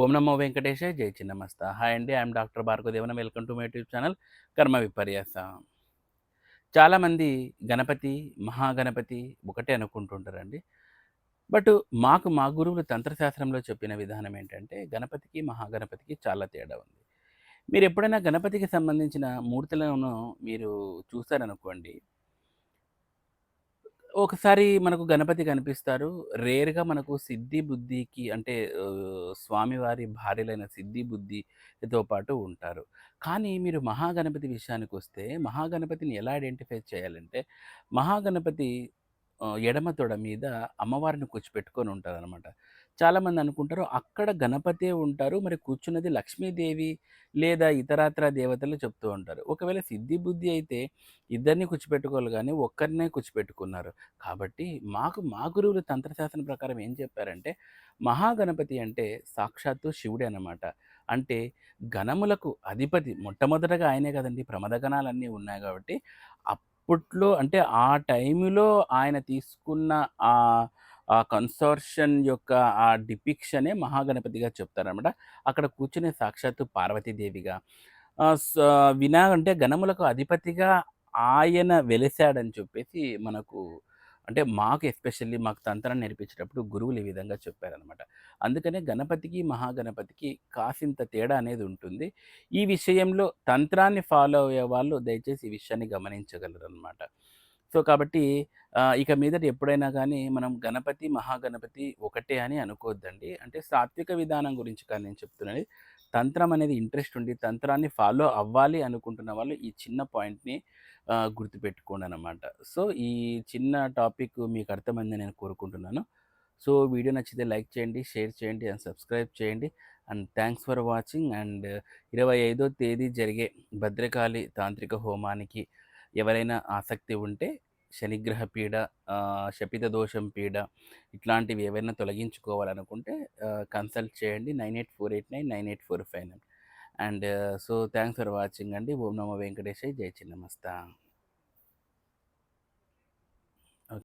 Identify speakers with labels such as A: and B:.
A: ఓం నమో వెంకటేశ జై చిన్నమస్త. హాయ్ అండి I'm doctor Bhargavadevana. Welcome to my YouTube channel కర్మ విపర్యాస చాలామంది గణపతి మహాగణపతి ఒకటే అనుకుంటుంటారండి. బట్ మాకు మా గురువులు తంత్రశాస్త్రంలో చెప్పిన విధానం ఏంటంటే గణపతికి మహాగణపతికి చాలా తేడా ఉంది. మీరు ఎప్పుడైనా గణపతికి సంబంధించిన మూర్తులను మీరు చూసారనుకోండి ఒకసారి మనకు గణపతి కనిపిస్తారు. రేర్‌గా మనకు సిద్ధి, బుద్ధికి అంటే స్వామివారి భార్యలైన సిద్ధి, బుద్ధితో పాటు ఉంటారు. కానీ మీరు మహాగణపతి విషయానికి వస్తే మహాగణపతిని ఎలా ఐడెంటిఫై చేయాలంటే, మహాగణపతి ఎడమ తొడ మీద అమ్మవారిని కూర్చోపెట్టుకొని ఉంటారనమాట. చాలామంది అనుకుంటారు అక్కడ గణపతే ఉంటారు. మరి కూర్చున్నది లక్ష్మీదేవి లేదా ఇతరాత్ర దేవతలు చెప్తూ ఉంటారు. ఒకవేళ సిద్ధి, బుద్ధి అయితే ఇద్దరిని కూర్చోపెట్టుకోవాలి కానీ ఒక్కరినే కూర్చోపెట్టుకున్నారు. కాబట్టి మాకు మా గురువులు తంత్రశాస్త్రం ప్రకారం ఏం చెప్పారంటే, మహాగణపతి అంటే సాక్షాత్తు శివుడే అనమాట అంటే గణములకు అధిపతి మొట్టమొదటగా ఆయనే కదండి ప్రమథ గణాలన్నీ ఉన్నాయి కాబట్టి అప్పట్లో అంటే ఆ టైములో ఆయన తీసుకున్న ఆ కన్సార్షన్ యొక్క ఆ డిపిక్షనే మహాగణపతిగా చెప్తారనమాట. అక్కడ కూర్చునే సాక్షాత్తు పార్వతీదేవిగా ఆహ్, వినా అంటే గణములకు అధిపతిగా ఆయన వెలిసాడని చెప్పేసి మనకు అంటే మాకు ఎస్పెషల్లీ మాకు తంత్రాన్ని నేర్పించేటప్పుడు గురువులు ఈ విధంగా చెప్పారనమాట. అందుకనే గణపతికి, మహాగణపతికి కాసింత తేడా అనేది ఉంటుంది. ఈ విషయంలో తంత్రాన్ని ఫాలో అయ్యే వాళ్ళు దయచేసి ఈ విషయాన్ని గమనించగలరనమాట. సో, కాబట్టి ఇక మీదట ఎప్పుడైనా కానీ మనం గణపతి, మహాగణపతి ఒకటే అని అనుకోవద్దండి. అంటే సాత్విక విధానం గురించి కానీ నేను చెప్తున్నది. తంత్రం అనేది ఇంట్రెస్ట్ ఉండి తంత్రాన్ని ఫాలో అవ్వాలి అనుకుంటున్న వాళ్ళు ఈ చిన్న పాయింట్‌ని గుర్తుపెట్టుకోండి అనమాట సో, ఈ చిన్న టాపిక్ మీకు అర్థమైందని నేను కోరుకుంటున్నాను. సో, వీడియో నచ్చితే లైక్ చేయండి, షేర్ చేయండి అండ్ సబ్స్క్రైబ్ చేయండి. And thanks for watching and 25వ తేదీ జరిగే భద్రకాళి తాంత్రిక హోమానికి ఎవరైనా ఆసక్తి ఉంటే శనిగ్రహ పీడ, శపిత దోషం పీడ ఇట్లాంటివి ఏవైనా తొలగించుకోవాలనుకుంటే కన్సల్ట్ చేయండి. 9848998459 and so, thanks for watching అండి. ఓం నమో వెంకటేశాయ జై చిన్నమస్తా